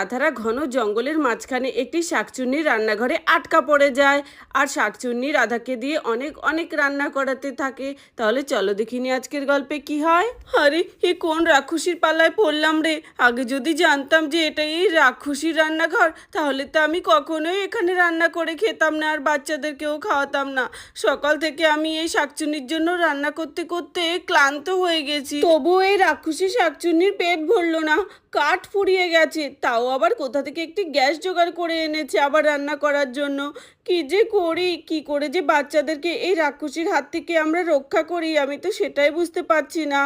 রাধারা ঘন জঙ্গলের মাঝখানে একটি শাকচুন্নি রান্নাঘরে আটকা পড়ে যায়। আর শাকচুন্নি রাধাকে দিয়ে অনেক অনেক রান্না করাতে থাকে। তাহলে চলো দেখিনি আজকের গল্পে কি হয়। আরে, এ কোন রাক্ষসীর পাল্লায় পড়লাম রে? আগে যদি জানতাম যে এটাই এই রাক্ষসীর রান্নাঘর, তাহলে তো আমি কখনোই এখানে রান্না করে খেতাম না, আর বাচ্চাদেরকেও খাওয়াতাম না। সকাল থেকে আমি এই শাকচুন্নির জন্য রান্না করতে করতে ক্লান্ত হয়ে গেছি। তবু এই রাক্ষসী শাকচুন্নির পেট ভরলো না। কাঠ ফুরিয়ে গেছে। তাও আবার কোথা থেকে একটি গ্যাস জোগাড় করে এনেছে আবার রান্না করার জন্য? কি যে করি, কি করে যে বাচ্চাদেরকে এই রাক্ষসীর হাত থেকে আমরা রক্ষা করি, আমি তো সেটাই বুঝতে পারছি না।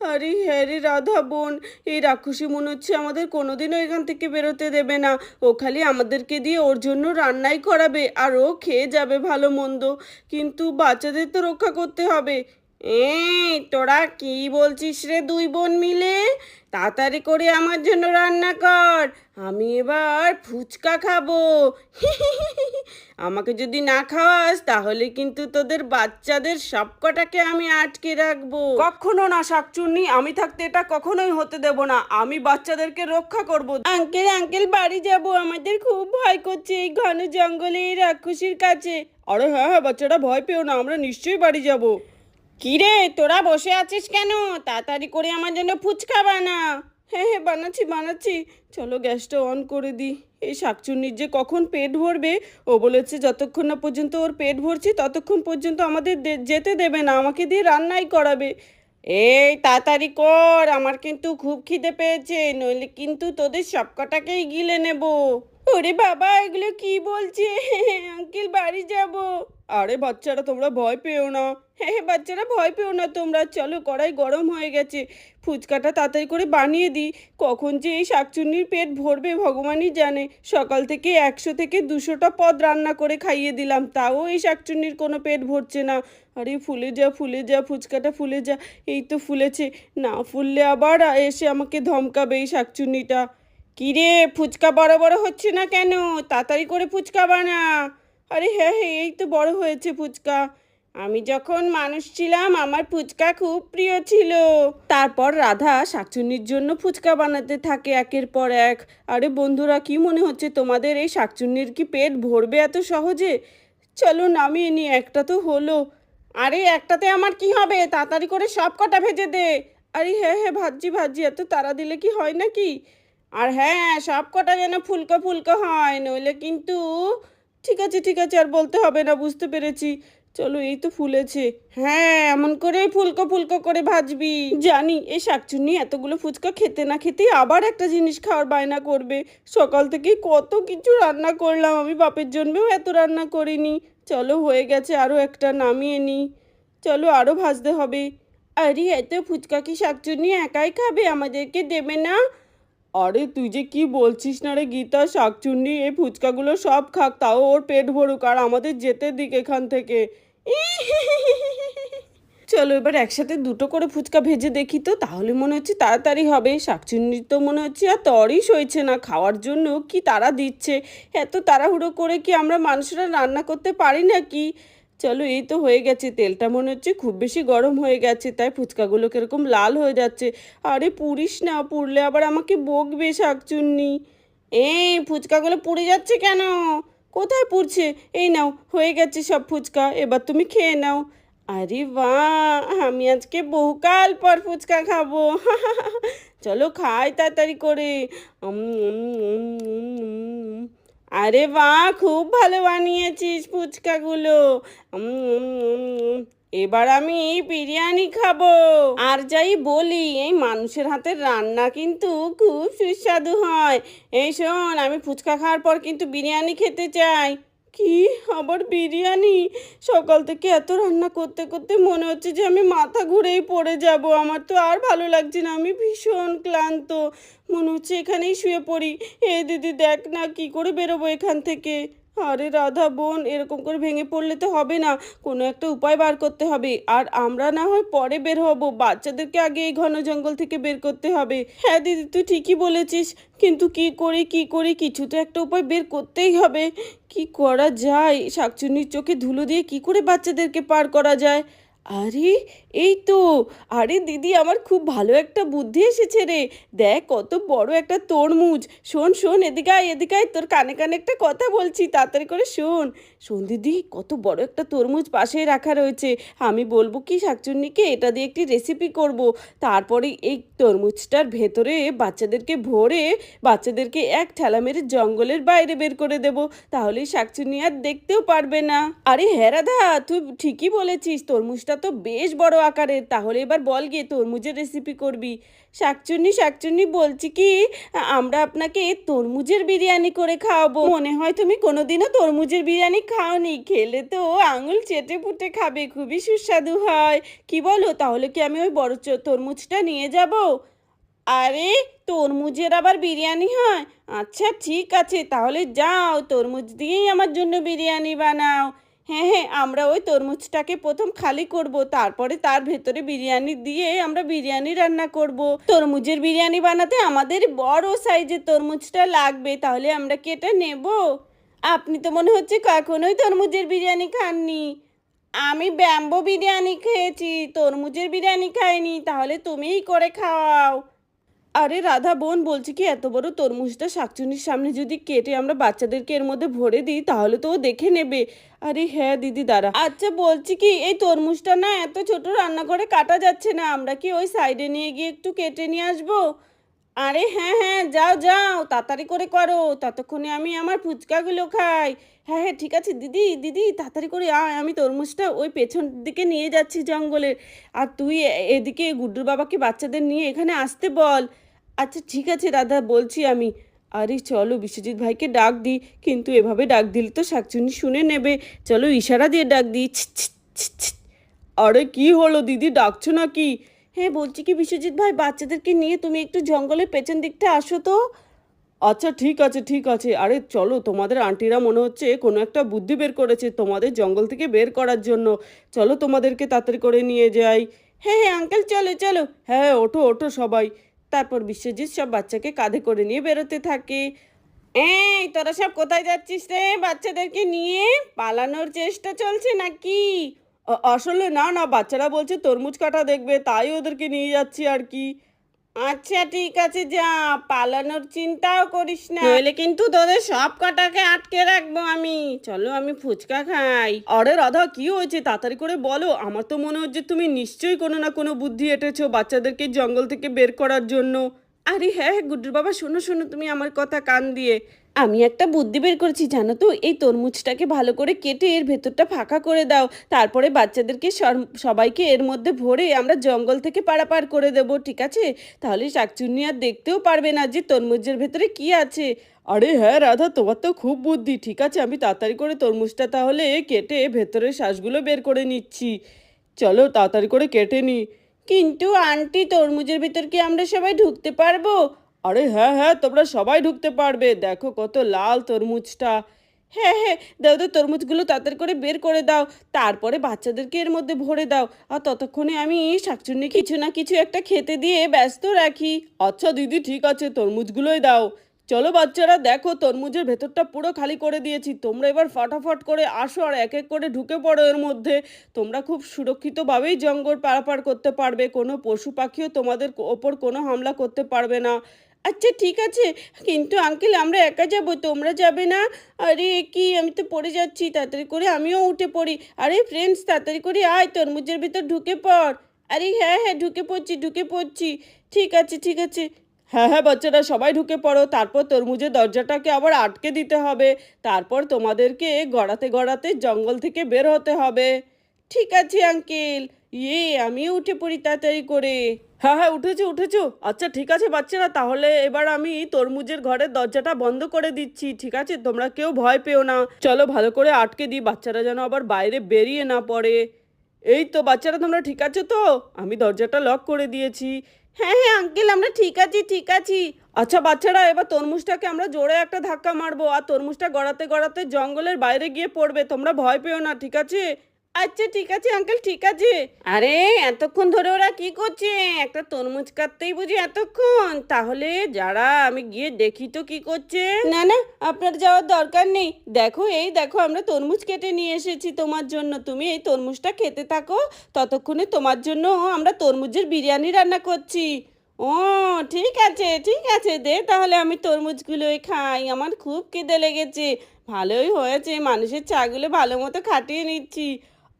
আরে হ্যাঁ রে রাধা বোন, এই রাক্ষসী মনে হচ্ছে আমাদের কোনোদিনও এখান থেকে বেরোতে দেবে না। ও খালি আমাদেরকে দিয়ে ওর জন্য রান্নাই করাবে, আর ও খেয়ে যাবে ভালো মন্দ। কিন্তু বাচ্চাদের তো রক্ষা করতে হবে। এই তোরা কি বলছিস রে দুই বোন মিলে? তাড়াতাড়ি করে আমার জন্য রান্না কর। আমি এবার ফুচকা খাব। আমাকে যদি না খাওয়াস তাহলে কিন্তু তোদের বাচ্চাদের সবকটাকে আমি আটকে রাখব। কখনো না শাকচুন্নি। আমি থাকতে এটা কখনোই হতে দেব না। আমি বাচ্চাদেরকে রক্ষা করব। আঙ্কেল আঙ্কেল বাড়ি যাব। আমাদের খুব ভয় করছে এই ঘন জঙ্গলে এই রাক্ষসীর কাছে। আরে হ্যাঁ হ্যাঁ বাচ্চাটা ভয় পেও না। আমরা নিশ্চয়ই বাড়ি যাব। কিরে, তোরা বসে আছিস কেন? তাড়াতাড়ি করে আমার জন্য ফুচকা বানা। হ্যাঁ হ্যাঁ বানাচ্ছি বানাচ্ছি। চলো গ্যাসটা অন করে দিই এই শাকচুন্নির যে কখন পেট ভরবে, ও বলেছে যতক্ষণ না পর্যন্ত ওর পেট ভরছে, ততক্ষণ পর্যন্ত আমাদের যেতে দেবে না, আমাকে দিয়ে রান্নাই করাবে। এই, তাড়াতাড়ি কর, আমার কিন্তু খুব খিদে পেয়েছে, নইলে কিন্তু তোদের সবকটাকেই গিলে নেব। ওরে বাবা, এগুলো কি বলছে? আঙ্কেল, বাড়ি যাব। আরে বাচ্চারা, তোমরা ভয় পেও না। হ্যাঁ হ্যাঁ বাচ্চারা ভয় পেও না তোমরা। চলো, কড়াই গরম হয়ে গেছে। ফুচকাটা তাড়াতাড়ি করে বানিয়ে দিই। কখন যে এই শাকচুন্নির পেট ভরবে ভগবানই জানে। সকাল থেকে একশো থেকে দুশোটা পদ রান্না করে খাইয়ে দিলাম। তাও এই শাকচুন্নির কোনো পেট ভরছে না। আরে ফুলে যা ফুলে যা, ফুচকাটা ফুলে যা, এই তো ফুলেছে। না ফুললে আবার এসে আমাকে ধমকাবে এই শাকচুন্নিটা। কিরে, ফুচকা বড় বড় হচ্ছে না কেন? তাড়াতাড়ি করে ফুচকা বানা। আরে হ্যাঁ হ্যাঁ এই তো বড় হয়েছে ফুচকা। আমি যখন মানুষ ছিলাম, আমার ফুচকা খুব প্রিয় ছিল। তারপর রাধা শাকচুন্নির জন্য ফুচকা বানাতে থাকে একের পর এক। আরে বন্ধুরা, কি মনে হচ্ছে তোমাদের? এই শাকচুন্নির কি পেট ভরবে এত সহজে? চলো নামিয়ে নি একটা তো হলো। আরে, একটাতে আমার কি হবে? তাড়াতাড়ি করে সব কটা ভেজে দে। আরে হ্যাঁ হ্যাঁ ভাজি ভাজি এত তাড়া দিলে কি হয় নাকি? আর হ্যাঁ সব কটা যেন ফুলকো ফুলকো হয়, নইলে কিন্তু ঠিক আছে ঠিক আছে, আর বলতে হবে না, বুঝতে পেরেছি। চলো, এই তো ফুলেছে। হ্যাঁ এমন করে ফুলকো ফুলকো করে ভাজবি। জানি, এই শাকচুন্নি এতগুলো ফুচকা খেতে না খেতেই আবার একটা জিনিস খাওয়ার বায়না করবে। সকাল থেকে কত কিছু রান্না করলাম, আমি বাপের জন্যও এত রান্না করিনি। চলো, হয়ে গেছে আরও একটা নামিয়ে নিই চলো আরও ভাজতে হবে। আরে, এত ফুচকা কি শাকচুন্নি একাই খাবে? আমাদেরকে দেবে না? আরে তুই যে কি বলছিস না রে গীতা? শাকচুন্নি এই ফুচকাগুলো সব খাক তাও ওর পেট ভরুক আর আমাদের যেতে দিক এখান থেকে। চলো এবার একসাথে দুটো করে ফুচকা ভেজে দেখি তো তাহলে মনে হচ্ছে তাড়াতাড়ি হবে। শাকচুন্নির তো মনে হচ্ছে আর তরই সইছে না খাওয়ার জন্য কি তারা দিচ্ছে? এত তাড়াহুড়ো করে কি আমরা মানুষরা রান্না করতে পারি না কি চলো এই তো হয়ে গেছে, তেলটা মনে হচ্ছে খুব বেশি গরম হয়ে গেছে, তাই ফুচকাগুলো কীরকম লাল হয়ে যাচ্ছে। আরে পুড়িস না, পুড়লে আবার আমাকে বকবে শাকচুন্নি। এই ফুচকাগুলো পুড়ে যাচ্ছে কেন? কোথায় পুড়ছে? এই নাও, হয়ে গেছে সব ফুচকা, এবার তুমি খেয়ে নাও। আরে বাহ, আমি আজকে বহুকাল পর ফুচকা খাব। চলো খাই তাড়াতাড়ি করে। আরে বাহ, খুব ভালো বানিয়েছিস ফুচকাগুলো। এবার আমি বিরিয়ানি খাব। আর যাই বলি, এই মানুষের হাতের রান্না কিন্তু খুব সুস্বাদু হয়। এই শোন, আমি ফুচকা খাওয়ার পর কিন্তু বিরিয়ানি খেতে চাই। কি? আবার বিরিয়ানি? সকাল থেকে এত রান্না করতে করতে মনে হচ্ছে যে আমি মাথা ঘুরেই পড়ে যাব। আমার তো আর ভালো লাগছে না। আমি ভীষণ ক্লান্ত। মনে হচ্ছে এখানেই শুয়ে পড়ি। এ দিদি দেখ না কি করে বেরোবো এখান থেকে। আরে রাধা বোন, এরকম করে ভেঙে পড়লে তো হবে না। কোনো একটা উপায় বার করতে হবে। আর আমরা না হয় পরে বের হব। বাচ্চাদেরকে আগে এই ঘন জঙ্গল থেকে বের করতে হবে। হ্যাঁ দিদি, তুই ঠিকই বলেছিস। কিন্তু কি করি কি করি, কিছু তো একটা উপায় বের করতেই হবে। কি করা যায়? শাকচুন্নির চোখে ধুলো দিয়ে কি করে বাচ্চাদেরকে পার করা যায়? আরে, এই তো। আরে দিদি, আমার খুব ভালো একটা বুদ্ধি এসেছে রে। দেখ, কত বড় একটা তরমুজ। শোন শোন, এদিকে আয়, এদিকে তোর কানে কানে একটা কথা বলছি, তাড়াতাড়ি করে শোন। শোন দিদি, কত বড় একটা তরমুজ পাশে রাখা রয়েছে। আমি বলব কি, শাকচুন্নিকে এটা দিয়ে একটি রেসিপি করব। তারপরে এই তরমুজটার ভেতরে বাচ্চাদেরকে ভরে, বাচ্চাদেরকে এক ঠেলা মেরে জঙ্গলের বাইরে বের করে দেব। তাহলে শাকচুন্নি আর দেখতেও পারবে না। আরে হ্যাঁ রাধা তুই ঠিকই বলেছিস, তরমুজটা তো বেশ বড় আকারের। তাহলে এবার বল গিয়ে তরমুজের রেসিপি করবি। শাকচুন্নি শাকচুন্নি বলছি কি, আমরা আপনাকে তরমুজের বিরিয়ানি করে খাওয়াবো। মনে হয় তুমি কোনোদিনও তরমুজের বিরিয়ানি খাওনি। খেলে তো আঙুল চেটে পুটে খাবে, খুবই সুস্বাদু হয়। কি বলো, তাহলে কি আমি ওই বড় তরমুজটা নিয়ে যাব? আরে, তরমুজের আবার বিরিয়ানি হয়? আচ্ছা ঠিক আছে, তাহলে যাও, তরমুজ দিয়েই আমার জন্য বিরিয়ানি বানাও। হ্যাঁ হ্যাঁ আমরা ওই তরমুজটাকে প্রথম খালি করব, তারপরে তার ভেতরে বিরিয়ানি দিয়ে আমরা বিরিয়ানি রান্না করব। তরমুজের বিরিয়ানি বানাতে আমাদের বড় সাইজের তরমুজটা লাগবে, তাহলে আমরা কি এটা নেব? আপনি তো মনে হচ্ছে কখনোই তরমুজের বিরিয়ানি খাননি। আমি ব্যাম্বো বিরিয়ানি খেয়েছি, তরমুজের বিরিয়ানি খাইনি, তাহলে তুমিই করে খাওয়াও। আরে রাধা বোন, বলছি কি এত বড় তরমুজটা শাকচুনির সামনে যদি কেটে আমরা বাচ্চাদেরকে এর মধ্যে ভরে দিই, তাহলে তো ও দেখে নেবে। আরে হ্যাঁ দিদি, দাঁড়া। আচ্ছা বলছি কি, এই তরমুজটা না এত ছোট রান্নাঘরে কাটা যাচ্ছে না, আমরা কি ওই সাইডে নিয়ে গিয়ে একটু কেটে নিয়ে আসব? আরে হ্যাঁ হ্যাঁ যাও যাও, তাড়াতাড়ি করে করো, ততক্ষণে আমি আমার ফুচকাগুলো খাই। হ্যাঁ হ্যাঁ ঠিক আছে, দিদি দিদি, তাড়াতাড়ি করে আয়, আমি তরমুজটা ওই পেছন দিকে নিয়ে যাচ্ছি জঙ্গলের। আর তুই এদিকে গুড্ডুর বাবাকে বাচ্চাদের নিয়ে এখানে আসতে বল। আচ্ছা ঠিক আছে দাদা বলছি আমি। আরে, চলো, বিশ্বজিৎ ভাইকে ডাক দিই, কিন্তু এভাবে ডাক দিলে তো শাকচুনি শুনে নেবে। চলো, ইশারা দিয়ে ডাক দিই। আরে, কি হলো, দিদি, ডাকছো নাকি? হ্যাঁ বলছি কি বিশ্বজিৎ ভাই বাচ্চাদেরকে নিয়ে তুমি একটু জঙ্গলের পেছন দিকটা আসো তো। আচ্ছা ঠিক আছে ঠিক আছে। আরে চলো তোমাদের আন্টিরা মনে হচ্ছে কোনো একটা বুদ্ধি বের করেছে তোমাদের জঙ্গল থেকে বের করার জন্য। চলো তোমাদেরকে তাড়াতাড়ি করে নিয়ে যাই। হ্যাঁ হ্যাঁ আঙ্কেল চলো চলো। হ্যাঁ ওঠো ওঠো সবাই। তারপর বিশ্বজিৎ সব বাচ্চাকে কাঁধে করে নিয়ে বেরোতে থাকে। এই তোরা সব কোথায় যাচ্ছিস রে বাচ্চাদেরকে নিয়ে? পালানোর চেষ্টা চলছে নাকি? আসলে না না বাচ্চারা বলছে তরমুজ কাটা দেখবে তাই ওদেরকে নিয়ে যাচ্ছি আর কি। আচ্ছা ঠিক আছে যা পালানোর চিন্তাও করিস না। নইলে কিন্তু তোদের সব কটাকে আটকে রাখব আমি। চলো আমি ফুচকা খাই। আরে রাধা কি হয়েছে? তাড়াতাড়ি করে বলো। আমার তো মনে হচ্ছে তুমি নিশ্চয়ই কোনো না কোনো বুদ্ধি এঁটেছো বাচ্চাদেরকে জঙ্গল থেকে বের করার জন্য। আরে হ্যাঁ হ্যাঁ গুড্ডুর বাবা শোনো শোনো তুমি আমার কথা কান দিয়ে। আমি একটা বুদ্ধি বের করেছি, জানো তো? এই তরমুজটাকে ভালো করে কেটে এর ভেতরটা ফাঁকা করে দাও। তারপরে বাচ্চাদেরকে সবাইকে এর মধ্যে ভরে আমরা জঙ্গল থেকে পারাপার করে দেব, ঠিক আছে? তাহলে শাকচুন্নি আর দেখতেও পারবে না যে তরমুজের ভেতরে কি আছে। আরে হ্যাঁ রাধা, তোমার তো খুব বুদ্ধি। ঠিক আছে, আমি তাড়াতাড়ি করে তরমুজটা তাহলে কেটে ভেতরের শ্বাসগুলো বের করে নিচ্ছি। চলো তাড়াতাড়ি করে কেটে নি। কিন্তু আন্টি, তরমুজের ভেতর কি আমরা সবাই ঢুকতে পারব? আরে হ্যাঁ হ্যাঁ তোমরা সবাই ঢুকতে পারবে। দেখো কত লাল তরমুজটা। হ্যাঁ হ্যাঁ দাও তো তরমুজগুলো তাড়াতাড়ি করে বের করে দাও। তারপরে বাচ্চাদেরকে এর মধ্যে ভরে দাও। আর ততক্ষণে আমি শাকচুন্নি কিছু না কিছু একটা খেতে দিয়ে ব্যস্ত রাখি। আচ্ছা দিদি, ঠিক আছে, তরমুজগুলোই দাও। চলো বাচ্চারা, দেখো তরমুজের ভেতরটা পুরো খালি করে দিয়েছি। তোমরা এবার ফটাফট করে আসো আর এক এক করে ঢুকে পড়ো এর মধ্যে। তোমরা খুব সুরক্ষিতভাবেই জঙ্গল পারাপার করতে পারবে। কোনো পশু পাখিও তোমাদের ওপর কোনো হামলা করতে পারবে না। আচ্ছা ঠিক আছে। কিন্তু আঙ্কেল আমরা একা যাব? তোমরা যাবে না? আরে, কি? আমি তো পড়ে যাচ্ছি। তাড়াতাড়ি করে আমিও উঠে পড়ি। আরে ফ্রেন্ডস তাড়াতাড়ি করে আয়। তরমুজের ভিতর ঢুকে পড়। আরে হ্যাঁ হ্যাঁ ঢুকে পড়ছি ঢুকে পড়ছি। ঠিক আছে ঠিক আছে। হ্যাঁ হ্যাঁ বাচ্চারা, সবাই ঢুকে পড়ো। তারপর তরমুজের দরজাটাকে আবার আটকে দিতে হবে। তারপর তোমাদেরকে গড়াতে গড়াতে জঙ্গল থেকে বের হতে হবে। ঠিক আছে আঙ্কেল ইয়ে আমিও উঠে পড়ি তাড়াতাড়ি করে। হ্যাঁ হ্যাঁ উঠেছো উঠেছো। আচ্ছা ঠিক আছে, বাচ্চারা, তাহলে এবার আমি তরমুজের ঘরের দরজাটা বন্ধ করে দিচ্ছি, ঠিক আছে? তোমরা কেউ ভয় পেও না। চলো, ভালো করে আটকে দিই, বাচ্চারা যেন আবার বাইরে বেরিয়ে না পড়ে। এই তো, বাচ্চারা, তোমরা ঠিক আছো তো? আমি দরজাটা লক করে দিয়েছি। হ্যাঁ হ্যাঁ আঙ্কেল, আমরা ঠিক আছি ঠিক আছি। আচ্ছা বাচ্চারা, এবার তরমুজটাকে আমরা জোরে একটা ধাক্কা মারবো, আর তরমুজটা গড়াতে গড়াতে জঙ্গলের বাইরে গিয়ে পড়বে, তোমরা ভয় পেও না, ঠিক আছে? আচ্ছা ঠিক আছে আঙ্কেল ঠিক আছে। আরে, এতক্ষণ ধরে ওরা কি করছে? একটা তরমুজ কাটতেই বুঝি এতক্ষণ। তাহলে যারা আমি গিয়ে দেখি তো কি করছে। না না, আপনার যাওয়ার দরকার নেই। দেখো, এই দেখো, আমরা তরমুজ কেটে নিয়ে এসেছি তোমার জন্য। তুমি এই তরমুজটা খেতে থাকো। ততক্ষণে তোমার জন্য আমরা তরমুজের বিরিয়ানি রান্না করছি। ও, ঠিক আছে ঠিক আছে, দে তাহলে আমি তরমুজগুলোই খাই। আমার খুব খিদে লেগেছে। ভালোই হয়েছে, মানুষের চাগুলো ভালো মতো খাটিয়ে নিচ্ছি।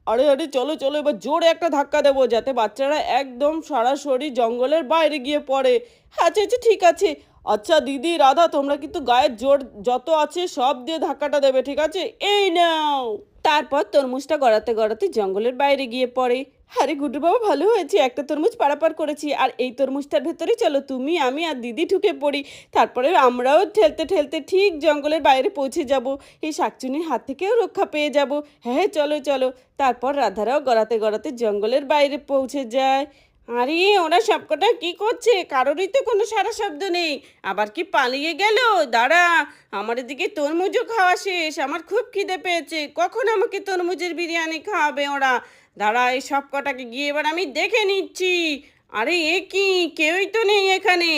আরে আরে, চলো চলো, এবার জোরে একটা ধাক্কা দেবো যাতে বাচ্চারা একদম সরাসরি জঙ্গলের বাইরে গিয়ে পড়ে। আচ্ছা আচ্ছা ঠিক আছে। আচ্ছা দিদি, রাধা, তোমরা কিন্তু গায়ের জোর যত আছে সব দিয়ে ধাক্কাটা দেবে, ঠিক আছে? এই নাও। তারপর তরমুজটা গড়াতে গড়াতে জঙ্গলের বাইরে গিয়ে পড়ে। আরে গুড্ডু বাবা, ভালো হয়েছে। একটা তরমুজ পারাপার করেছি। আর এই তরমুজটার ভেতরে চলো, তুমি, আমি আর দিদি ঢুকে পড়ি। তারপরে আমরাও ঠেলতে ঠেলতে ঠিক জঙ্গলের বাইরে পৌঁছে যাব। এই শাকচুনির হাত থেকেও রক্ষা পেয়ে যাব। হ্যাঁ হ্যাঁ চলো চলো। তারপর রাধারাও গড়াতে গড়াতে জঙ্গলের বাইরে পৌঁছে যায়। আরে, ওরা সবকটা কি করছে? কারোরই তো কোনো সারা শব্দ নেই। আবার কি পালিয়ে গেল? দাঁড়া, আমার এদিকে তরমুজও খাওয়া শেষ। আমার খুব খিদে পেয়েছে। কখন আমাকে তরমুজের বিরিয়ানি খাওয়াবে ওরা? দাঁড়া, এই সব কটাকে গিয়ে এবার আমি দেখে নিচ্ছি। আরে, এ কি? কেউই তো নেই এখানে।